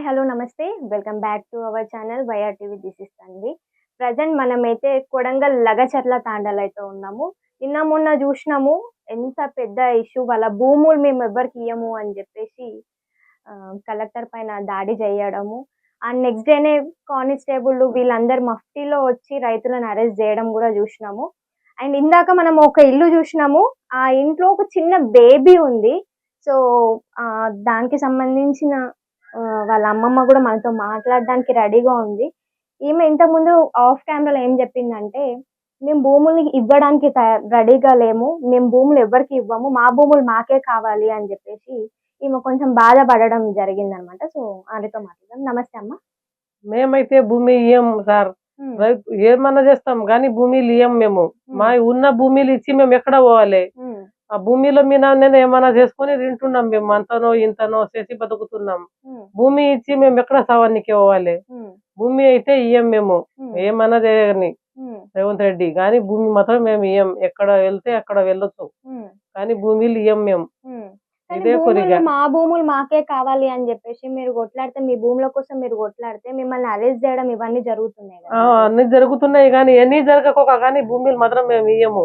Hi hello నమస్తే. Welcome back to our channel YR TV this is Tanvi present మనమైతే కొడంగల్ లగచర్ల తాండాలో అయితే ఉన్నాము. నిన్న మొన్న చూసినాము ఎంత పెద్ద ఇష్యూ వాళ్ళ భూములు మేము ఎవరికి ఇయ్యము అని చెప్పేసి కలెక్టర్ పైన దాడి చేయడము అండ్ నెక్స్ట్ డేనే కానిస్టేబుల్ వీళ్ళందరూ మఫ్టీలో వచ్చి రైతులను అరెస్ట్ చేయడం కూడా చూసినాము. అండ్ ఇందాక మనం ఒక ఇల్లు చూసినాము ఆ ఇంట్లో ఒక చిన్న బేబీ ఉంది. సో దానికి సంబంధించిన వాళ్ళ అమ్మమ్మ కూడా మనతో మాట్లాడడానికి రెడీగా ఉంది. ఈమె ఇంతకుముందు ఆఫ్ కెమెరాలో ఏం చెప్పిందంటే మేము భూములు ఇవ్వడానికి రెడీగా లేము. మేము భూములు ఎవరికి ఇవ్వము. మా భూములు మాకే కావాలి అని చెప్పేసి ఈమె కొంచెం బాధపడడం జరిగింది అనమాట సో ఆమెతో మాట్లాడదాం. నమస్తే అమ్మ. మేమైతే భూమి ఇయ్యం సార్. ఏమన్నా చేస్తాం కానీ భూమిలు ఇయ్యం మేము. మా ఉన్న భూమిలు ఇచ్చి మేము ఎక్కడ పోవాలి? ఆ భూమిలో మీద నేను ఏమన్నా చేసుకొని తింటున్నాం మేము అంతనో ఇంతనో చేసి బతుకుతున్నాం. భూమి ఇచ్చి మేము ఎక్కడ సవానికి పోవాలి? భూమి అయితే ఇయ్యం మేము. ఏమన్నా చేయని రేవంత్ రెడ్డి. కానీ భూమి మాత్రం మేము ఇయ్యం. ఎక్కడ వెళ్తే అక్కడ వెళ్ళొచ్చు. కానీ భూమిలు ఇయ్యం మేము. ఇదే కోరిక. మా భూములు మాకే కావాలి అని చెప్పేసి మీరు కొట్లాడితే మీ భూముల కోసం మీరు కొట్లాడితే మిమ్మల్ని అరెస్ట్ చేయడం ఇవన్నీ జరుగుతున్నాయి అన్ని జరుగుతున్నాయి కానీ ఎన్ని జరగకోక కానీ భూమిలు మాత్రం మేము ఇయ్యము.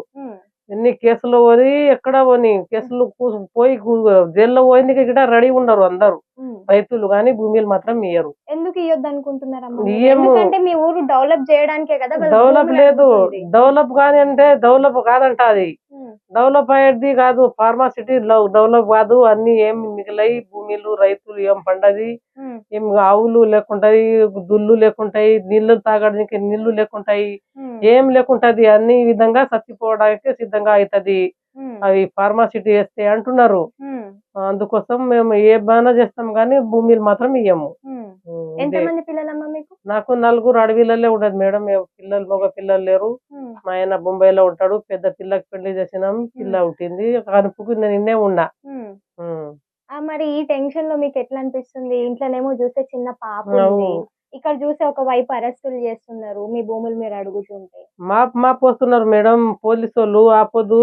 ఎన్ని కేసులు పోయి ఎక్కడ పోని? కేసులు పోయి జైల్లో పోయింది ఇక్కడ రెడీ ఉన్నారు అందరు. రైతులు కానీ భూమిలు మాత్రం ఇయ్యరు. ఎందుకు? ఇయ్యము. ఎందుకంటే మీ ఊరు డెవలప్ చేయడానికే కదా డెవలప్ లేదు. డెవలప్ కానీ అంటే డెవలప్ కాదంట అది. డెవలప్ అయ్యేది కాదు. ఫార్మాసిటీ డెవలప్ కాదు. అన్ని ఏం మిగిలాయి. భూమిలు రైతులు ఏం పండది? ఏం ఆవులు లేకుంటాయి దుల్లు లేకుంటాయి నీళ్ళు తాగడానికి నీళ్ళు లేకుంటాయి ఏం లేకుంటది అన్ని విధంగా చచ్చిపోవడానికి సిద్ధంగా అవుతది అవి ఫార్మాసిటీ వేస్తే అంటున్నారు. అందుకోసం మేము ఏ బాగా చేస్తాం కానీ భూమిలు మాత్రం ఇయ్యము. నాకు నలుగురు అడవిలలో ఉండదు మేడం. పిల్లలు మగ పిల్లలు లేరు. మా ఆయన బొంబాయిలో ఉంటాడు. పెద్ద పిల్లకి పెళ్ళి చేసినాం. పిల్ల పుట్టింది. కనుపుకు నేను ఇన్నే ఉన్నా. ఆ, మరి ఈ టెన్షన్లో మీకు ఎట్లా అనిపిస్తుంది ఇంట్లోనేమో చూస్తే చిన్న పాప అవును. ఇక్కడ చూస్తే ఒక వైపు అరెస్టులు చేస్తున్నారు మీ భూములు మీరు అడుగుతుంటే. మా మా పోస్తున్నారు మేడం పోలీసు వాళ్ళు ఆపదు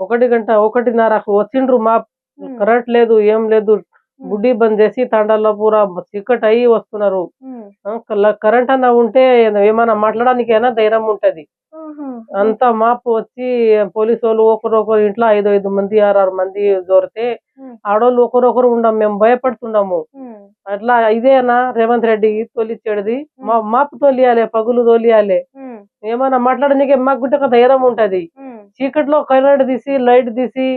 ఒకటి గంట ఒకటిన్నరకు వచ్చిండ్రు మా ఉమ్, కరెంట్ లేదు ఏం లేదు. గుడ్డి బంద్ చేసి తండాలో పూరా చీకటి అయ్యి వస్తున్నారు. ఉమ్, ఆ, కల- కరెంట్ అన్న ఉంటే ఏమైనా మాట్లాడడానికైనా ధైర్యం ఉంటది. ఆహా, అంతా మాపు వచ్చి పోలీసు వాళ్ళు ఒకరొకరు ఇంట్లో ఐదు ఐదు మంది ఆరు మంది దొరితే ఆడోళ్ళు ఒకరొకరు ఉండం మేము భయపడుతున్నాము అట్లా ఇదేనా? రేవంత్ రెడ్డి తొలిచ్చేది మా మాపు తొలియాలి పగులు తొలియాలి. ఉమ్, ఏమన్నా మాట్లాడడానికి మాకు గుట్ట ధైర్యం ఉంటది. చీకట్లో కరెంట్ తీసి లైట్ తీసి.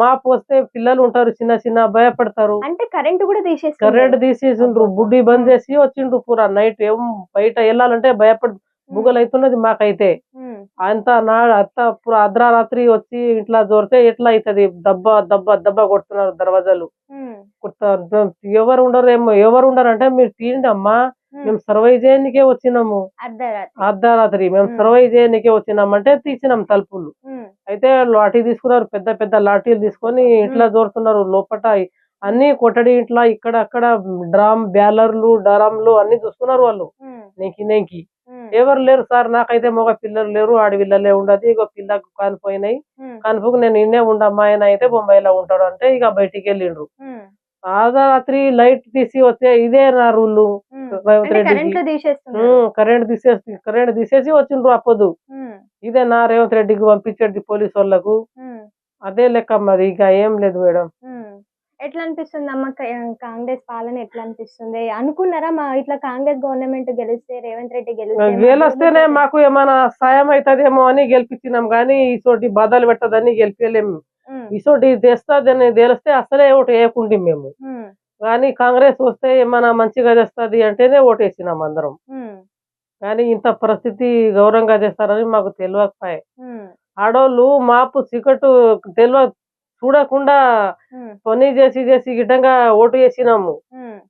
మాపు వస్తే పిల్లలు ఉంటారు చిన్న చిన్న భయపడతారు. అంటే కరెంట్ కూడా తీసేస్తున్నారు కరెంట్ తీసేసిండ్రు బుడ్డి బంద్ చేసి వచ్చిండ్రు పూరా నైట్. ఏం బయట వెళ్ళాలంటే భయపడి బుగ్గలు అవుతున్నది మాకైతే. అంత నా అంత పూరా అర్ధరాత్రి వచ్చి ఇంట్లో దొరితే ఎట్లా అవుతుంది దెబ్బ దెబ్బ దెబ్బ కొడుతున్నారు దర్వాజాలు. ఎవరు ఉండరు ఏమో ఎవరు ఉండరు అంటే మీరు తీయండి అమ్మా. మేము సర్వై చేయనికే వచ్చినాము. అర్ధరాత్రి. మేము మ్మ్. సర్వై చేయనికే వచ్చినాం అంటే తీసినాం తలుపులు. అయితే లాఠీ తీసుకున్నారు పెద్ద పెద్ద లాఠీలు తీసుకొని ఇంట్లో దోరుతున్నారు లోపట. అన్ని కొట్టడి ఇంట్లో ఇక్కడ అక్కడ డ్రామ్ బ్యాలర్లు డరమ్లు అన్ని చూస్తున్నారు వాళ్ళు. నెంకి నెంకి. ఎవరు లేరు సార్ నాకైతే మగ పిల్లలు లేరు ఆడపిల్లలే ఉండదు. ఇక పిల్లకు కానిపోయినాయి కనుపుకు నేను ఇన్నే ఉండమ్మా ఆయన అయితే బొంబాయిలో ఉంటాడు అంటే ఇక బయటికి వెళ్ళిండ్రు రాత్రి లైట్ తీసి వస్తే ఇదే నా రూలు. రేవంత్ అంటే కరెంట్ తీసేసి కరెంట్ తీసేసి వచ్చిండ్రు అప్పదు ఇదే నా రేవంత్ రెడ్డికి పంపించేది పోలీసు వాళ్ళకు అదే లెక్క మరి ఇక ఏం లేదు మేడం. ఎట్లా అనిపిస్తుంది అమ్మ కాంగ్రెస్ పాలన ఎట్లా అనిపిస్తుంది అనుకున్నారా మా ఇట్లా కాంగ్రెస్ గవర్నమెంట్ గెలిస్తే రేవంత్ రెడ్డి గెలిస్తే భూములు మాకు ఏమైనా సాయం అవుతుందేమో అని గెలిపించినాం కానీ ఇసోటి బాధలు పెట్టదని గెలిపించలేము ఉమ్, ఇసోటి తెస్తుందని తెలిస్తే అసలే ఓటు వేయకుండి మేము. కానీ కాంగ్రెస్ వస్తే ఏమైనా మంచిగా చేస్తుంది అంటేనే ఓటేసినాం అందరం. కానీ ఇంత పరిస్థితి గౌరవంగా చేస్తారని మాకు తెలియకపోయాయి ఆడోళ్ళు మాపు చీకటు తెలియ చూడకుండా పని చేసి చేసి గిట్టంగా ఓటు వేసినాము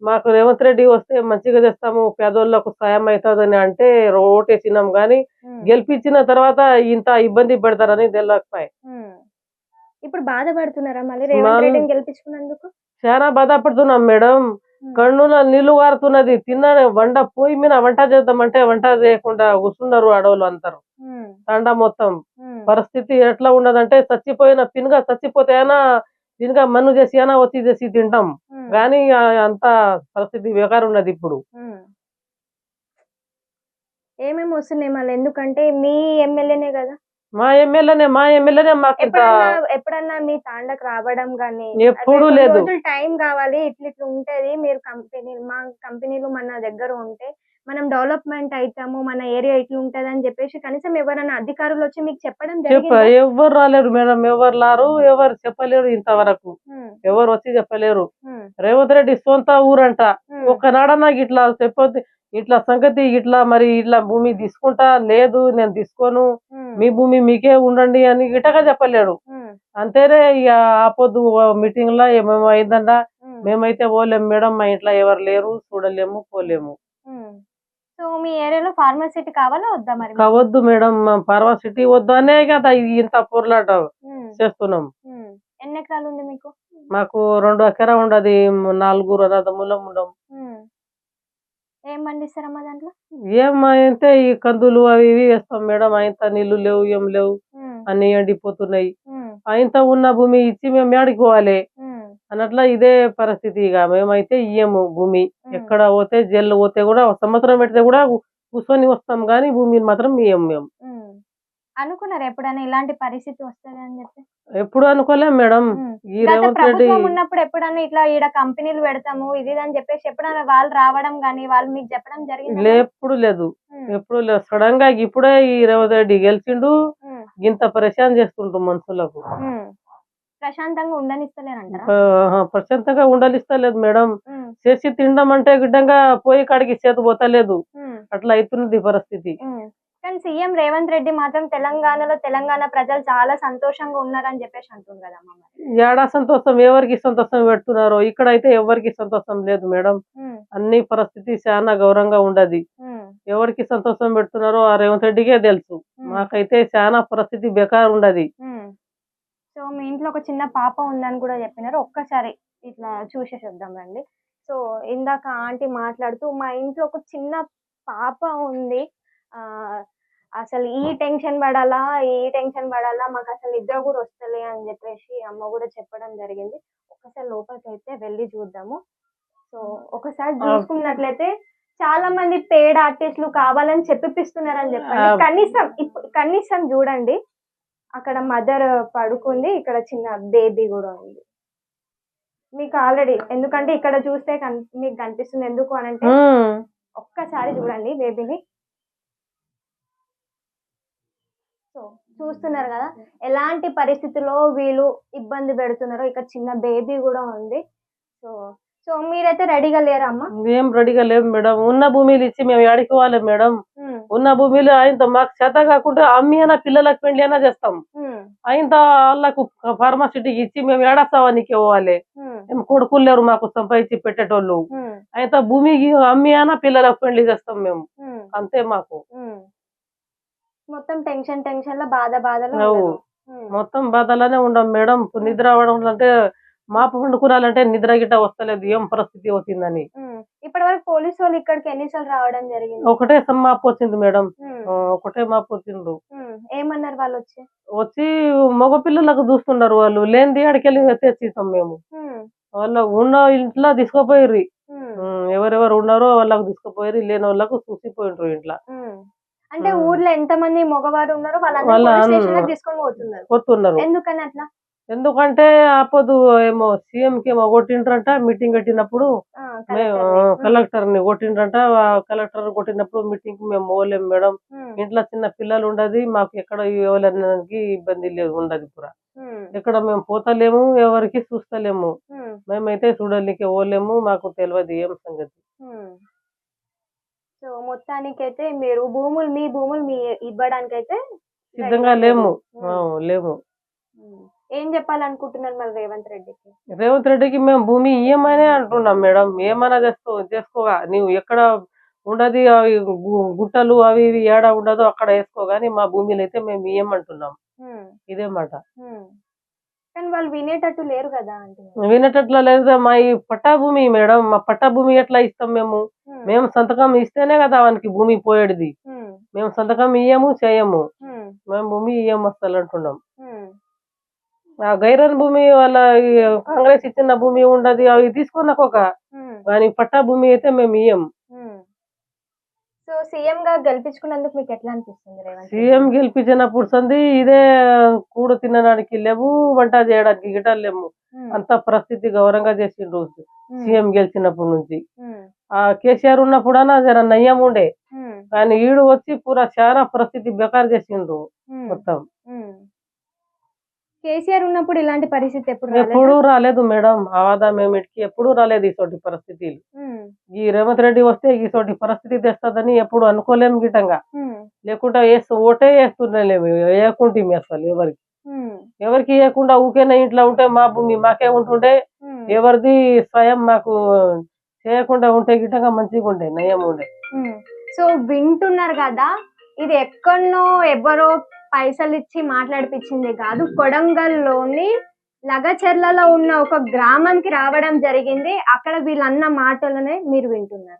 మాకు రేవంత్ రెడ్డి వస్తే మంచిగా చేస్తాము పేదోళ్ళకు సాయం అవుతుందని అంటే ఓటు వేసినాం. కానీ ఉమ్, గెలిపించిన తర్వాత ఇంత ఇబ్బంది పెడతారని తెలియకపోయాయి ఉమ్. ఇప్పుడు బాధపడుతున్నారా మళ్ళీ రేవంత్ మళ్ళీ- రెడ్డిని గెలిపించుకున్నందుకు? చాలా బాధపడుతున్నాం మేడం. కన్నుల నీళ్ళు కారుతున్నది. తిన్న వంట పోయి మీద వంట చేద్దామంటే వంట చేయకుండా కూర్చున్నారు ఆడవాళ్ళు అంటారు తండా మొత్తం. పరిస్థితి ఎట్లా ఉన్నదంటే చచ్చిపోయిన పిన్గా చచ్చిపోతే అయినా దీనిగా మన్ను చేసి అయినా వచ్చి చేసి తింటాం. కానీ అంత పరిస్థితి బేకారు ఉన్నది ఇప్పుడు. ఏమేమి వస్తున్నాయి మళ్ళీ? ఎందుకంటే మీ ఎమ్మెల్యేనే కదా? మా ఎమ్మెల్యేనే మా ఎమ్మెల్యేనే మాకు ఎప్పుడన్నా మీ తాండకు రావడం కానీ ఎప్పుడు లేదు. టైం కావాలి ఇట్లా ఇట్లా ఉంటది మీరు కంపెనీ మా కంపెనీలు మన దగ్గర ఉంటే మనం డెవలప్మెంట్ అవుతాము మన ఏరియా ఇట్లా ఉంటది అని చెప్పేసి కనీసం ఎవరైనా అధికారులు వచ్చి మీకు చెప్పడం జరిగిందా? ఎవరు రాలేరు మేడం ఎవరు రారు ఎవరు చెప్పలేరు ఇంతవరకు. ఎవరు వచ్చి చెప్పలేరు. రేవంత్ రెడ్డి సొంత ఊరంట. నాకు ఇట్లా చెప్పొద్దు ఇట్లా సంగతి ఇట్లా మరి ఇట్లా భూమి తీసుకుంటా లేదు నేను తీసుకోను. మీ భూమి మీకే ఉండండి అని గిటగా చెప్పలేడు. అంతేనే ఇక ఆపొద్దు మీటింగ్లో ఏమేమో అయిందంట. మేమైతే పోలేము మేడం మా ఇంట్లో ఎవరు లేరు చూడలేము పోలేము. సో మీ ఏరియాలో ఫార్మసిటీ కావాలా వద్దా మరి? కావద్దు మేడం పర్వా సిటీ వద్దు అనే కదా ఇంత పొరలాట చేస్తున్నాం. ఎన్ని ఎకరాలు ఉంది మీకు? మాకు రెండు ఎకరా ఉండదు నాలుగు రథములం ఉండం. ఏం పండిస్తారమ్మా దాంట్లో? ఏం అయితే ఈ కందులు అవి ఇవి వేస్తాం మేడం ఆయన నీళ్ళు లేవు ఏం లేవు. అన్ని ఎండిపోతున్నాయి. ఆయన ఉన్న భూమి ఇచ్చి మేము ఏడుకోవాలి ఉమ్, అన్నట్ల ఇదే పరిస్థితి ఇక మేమైతే ఇయ్యము భూమి. ఎక్కడ పోతే జైలు పోతే కూడా సంవత్సరం పెడితే కూడా కూర్చొని వస్తాం కానీ భూమిని మాత్రం ఇయ్యం మేము. అనుకున్నారు ఎప్పుడైనా ఇలాంటి పరిస్థితి వస్తుంది అని చెప్పి? ఎప్పుడు అనుకోలేం మేడం. ఈ రేవంత్ రెడ్డి ఉన్నప్పుడు ఎప్పుడన్నా ఇట్లా ఈడ కంపెనీలు పెడతాము ఇది అని చెప్పేసి ఎప్పుడన్నా వాళ్ళు రావడం గానీ వాళ్ళు మీకు చెప్పడం జరిగింది? ఎప్పుడు లేదు. ఎప్పుడు లేదు. సడన్గా ఇప్పుడే ఈ రేవంత్ రెడ్డి గెలిచిండు. ఇంత పరేషాన్ చేస్తుండ్రు మనుషులకు. ప్రశాంతంగా ఉండనిస్తలేరంటారా? ప్రశాంతంగా ఉండలిస్తలేదు మేడం. చేసి తినడం అంటే గిడ్డంగా పోయి కాడికి చేతి పోతలేదు. అట్లా అవుతున్నది పరిస్థితి. కానీ సీఎం రేవంత్ రెడ్డి మాత్రం తెలంగాణలో తెలంగాణ ప్రజలు చాలా సంతోషంగా ఉన్నారని చెప్పేసి అంటుంది మరి. ఏడా సంతోషం ఎవరికి సంతోషం పెడుతున్నారో ఇక్కడ అయితే ఎవరికి సంతోషం లేదు మేడం. అన్ని పరిస్థితి చాలా గౌరవంగా ఉండదు. ఎవరికి సంతోషం పెడుతున్నారో ఆ రేవంత్ రెడ్డికే తెలుసు. మాకైతే చాలా పరిస్థితి బేకార్ ఉండదు. సో మీ ఇంట్లో ఒక చిన్న పాప ఉందని కూడా చెప్పినారు. ఒక్కసారి ఇట్లా చూసేసి వద్దాం రండి. సో ఇందాక ఆంటీ మాట్లాడుతూ మా ఇంట్లో ఒక చిన్న పాప ఉంది. ఆ అసలు ఈ టెన్షన్ పడాలా ఈ టెన్షన్ పడాలా మాకు అసలు నిద్ర కూడా వస్తలే అని చెప్పేసి అమ్మ కూడా చెప్పడం జరిగింది. ఒకసారి లోపలికి అయితే వెళ్ళి చూద్దాము. సో ఒకసారి చూసుకున్నట్లయితే చాలా మంది పేడ్ ఆర్టిస్టులు కావాలని చెప్పిస్తున్నారని చెప్పండి. కనీసం కనీసం చూడండి. అక్కడ మదర్ పడుకుంది. ఇక్కడ చిన్న బేబీ కూడా ఉంది. మీకు ఆల్రెడీ ఎందుకంటే ఇక్కడ చూస్తే మీకు కనిపిస్తుంది ఎందుకు అని అంటే. ఒక్కసారి చూడండి బేబీని. సో చూస్తున్నారు కదా ఎలాంటి పరిస్థితుల్లో వీళ్ళు ఇబ్బంది పెడుతున్నారో ఇక్కడ చిన్న బేబీ కూడా ఉంది. సో సో మీరైతే రెడీగా లేరా అమ్మా ఏం రెడీగా లేవు మేడం. ఉన్న భూమిలు ఇచ్చి మేము ఏడుకోవాలి మేడం. ఉమ్, ఉన్న భూమిలో ఆయనతో మాకు చేత కాకుండా అమ్మి అయినా పిల్లలకు పెళ్ళి అయినా చేస్తాం. ఆయనతో వాళ్ళకు ఫార్మాసిటీకి ఇచ్చి మేము ఏడాస్తావానికి ఇవ్వాలి ఉమ్, ఏం కొడుకులు లేరు మాకు సంపాదించి పెట్టేటోళ్ళు. ఆయనతో భూమికి అమ్మి అయినా పిల్లలకు పెళ్ళి చేస్తాం మేము. అంతే మాకు. మొత్తం టెన్షన్ టెన్షన్లో బాధ బాధలో మొత్తం బాధలోనే ఉండం మేడం. నిద్ర అవ్వడం అంటే మాపు పండుకురాలంటే నిద్ర గిట్ట వస్తలేదు ఏం పరిస్థితి అవుతుందని. ఇప్పటి వరకు పోలీసు వాళ్ళు ఇక్కడికి ఎన్నిసార్లు రావడం జరిగింది? ఒకటే మాపు వచ్చింది మేడం. ఒకటే మాపు వచ్చిండ్రు. ఏమన్నారు వాళ్ళు వచ్చి? వచ్చి మగ పిల్లలకు చూస్తున్నారు వాళ్ళు. లేనిది అడికెళ్ళి తెచ్చిస్తాం మేము. వాళ్ళ ఉన్న ఇంట్లో తీసుకుపోయిర్రి. ఉమ్, ఎవరెవరు ఉన్నారో వాళ్ళకు తీసుకుపోయిర్రి. లేని వాళ్ళకు చూసిపోయిండ్రు ఇంట్లో. అంటే. ఊర్లో ఎంత మంది మగవారు ఉన్నారో వాళ్ళందరూ వాళ్ళ తీసుకొని పోతున్నారు. ఎందుకని అట్లా? ఎందుకంటే ఆపదు ఏమో సీఎం కి ఏమో కొట్టిండ్రంట మీటింగ్ పెట్టినప్పుడు ఆ, మేము. కలెక్టర్ని కొట్టిండ్రంట కలెక్టర్ కొట్టినప్పుడు మీటింగ్కి మేము పోలేం మేడం. ఇంట్లో చిన్న పిల్లలు ఉండదు మాకు ఎక్కడ ఎవరికి ఇబ్బంది లేదు ఉండదు పూర. ఉమ్, ఎక్కడ మేము పోతలేము ఎవరికి చూస్తలేము. మేమైతే చూడడానికి పోలేము మాకు తెలియదు ఏం సంగతి. సో మొత్తానికైతే మీరు భూములు మీ భూములు మీ ఇవ్వడానికి అయితే సిద్ధంగా లేము. లేము. ఏం చెప్పాలనుకుంటున్నారు మరి రేవంత్ రెడ్డికి? రేవంత్ రెడ్డికి మేము భూమి ఇయ్యమనే అంటున్నాం మేడం. ఏమైనా చేసుకో చేసుకోగా నీవు ఎక్కడ ఉండదు అవి గుట్టలు అవి ఇవి ఏడ ఉండదో అక్కడ వేసుకో గానీ మా భూమిలో అయితే మేము ఇయ్యమంటున్నాం ఉమ్, ఇదే మాట. కానీ వాళ్ళు వినేటట్టు లేరు కదా అంటే. వినేటట్లా లేదు మా ఈ పట్టా భూమి మేడం మా పట్టా భూమి ఎట్లా ఇస్తాం మేము? మేము సంతకం ఇస్తేనే కదా వానికి భూమి పోయేది. మేము సంతకం ఇయ్యము చేయము. మేము భూమి ఇయ్యము అసలు అంటున్నాం. ఆ గైరన్ భూమి వాళ్ళ కాంగ్రెస్ ఇచ్చిన భూమి ఉండదు అవి తీసుకున్నాక ఒక కానీ పట్టా భూమి అయితే మేము ఇయ్యం. సో సీఎం గా గెలిపించుకున్నందుకు మీకు ఎట్లా అనిపిస్తుంది రేవంత్ రెడ్డి? సీఎం గెలిపించినప్పుడు సంది ఇదే కూడు తినడానికి లేవు వంట చేయడానికి గిటాలు లేవు. ఉమ్, అంత పరిస్థితి గౌరవంగా చేసిండ్రు సీఎం గెలిచినప్పటి నుంచి. ఆ కేసీఆర్ ఉన్నప్పుడన్నా జర నయ్యం ఉండే. కానీ ఈడు వచ్చి పూరా చాలా పరిస్థితి బెకార్ చేసిండ్రు మొత్తం. కేసీఆర్ ఉన్నప్పుడు ఇలాంటి పరిస్థితి ఎప్పుడు రాలేదా? ఎప్పుడు రాలేదు మేడం. ఆవాదా మేమిటికి ఎప్పుడు రాలేదు ఇసోటి పరిస్థితులు. ఈ రేవంత్ రెడ్డి వస్తే ఇసోటి పరిస్థితి తెస్తుందని ఎప్పుడు అనుకోలేము గిటంగా లేకుండా వేస్తూ ఓటే వేస్తున్నాలేము వేయకుంటే అసలు ఎవరికి? ఎవరికి వేయకుండా ఊకేనా ఇంట్లో ఉంటే మా భూమి మాకే ఉంటుండే. ఎవరిది స్వయం మాకు చేయకుండా ఉంటే గిటంగా మంచిగా ఉండే నయం ఉండే. సో వింటున్నారు కదా ఇది ఎక్కడనో ఎవరో పైసలు ఇచ్చి మాట్లాడిపించింది కాదు. కొడంగల్లోని లగచెర్లలో ఉన్న ఒక గ్రామంకి రావడం జరిగింది. అక్కడ వీళ్ళన్న మాటలనే మీరు వింటున్నారు.